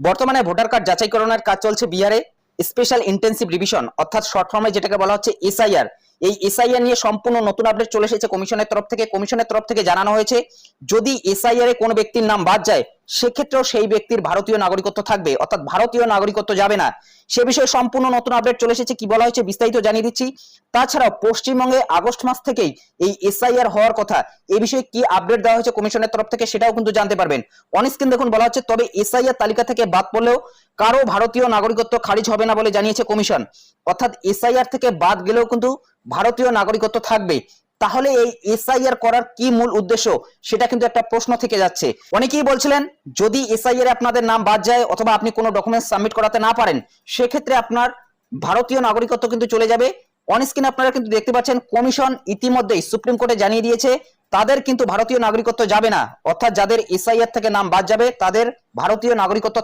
বর্তমানে voter card যাচাইকরণের কাজ চলছে বিহারে। স্পেশাল ইন্টেন্সিভ রিভিশন, অর্থাৎ শর্ট ফর্মে যেটাকে বলা হচ্ছে এসআইআর। এই এসআইআর নিয়ে সম্পূর্ণ নতুন আপডেট চলে এসেছে কমিশনের তরফ থেকে। কমিশনের তরফ থেকে জানানো হয়েছে, যদি এসআইআর এ কোনো ব্যক্তির নাম বাদ যায় সেক্ষেত্রেও সেই ব্যক্তির ভারতীয় নাগরিকত্ব থাকবে, অর্থাৎ ভারতীয় নাগরিকত্ব যাবে না। সে বিষয়ে সম্পূর্ণ নতুন আপডেট চলে এসেছে, কি বলা হয়েছে বিস্তারিত জানিয়ে দিচ্ছি। তাছাড়াও পশ্চিমবঙ্গে আগস্ট মাস থেকেই এই এসআইআর হওয়ার কথা এই বিষয়ে কি আপডেট দেওয়া হয়েছে কমিশনের তরফ থেকে সেটাও কিন্তু জানতে পারবেন। অনস্ক্রিন দেখুন, বলা হচ্ছে, তবে এসআইআর তালিকা থেকে বাদ পড়লেও কারও ভারতীয় নাগরিকত্ব খারিজ হবে না বলে জানিয়েছে কমিশন। অর্থাৎ এসআইআর থেকে বাদ গেলেও কিন্তু ভারতীয় নাগরিকত্ব থাকবে। তাহলে এই এসআইআর করার কি মূল উদ্দেশ্য? সেটা কিন্তু একটা প্রশ্ন থেকে যাচ্ছে। অনেকেই বলছিলেন, যদি এসআইআর আপনাদের নাম বাদ যায় অথবা আপনি কোনো ডকুমেন্ট সাবমিট করাতে না পারেন, সেক্ষেত্রে আপনার ভারতীয় নাগরিকত্ব কিন্তু চলে যাবে। অনস্ক্রিন আপনারা কিন্তু দেখতে পাচ্ছেন, কমিশন ইতিমধ্যেই সুপ্রিম কোর্টে জানিয়ে দিয়েছে, তাদের কিন্তু ভারতীয় নাগরিকত্ব যাবে না। অর্থাৎ যাদের এসআইআর থেকে নাম বাদ যাবে, তাদের ভারতীয় নাগরিকত্ব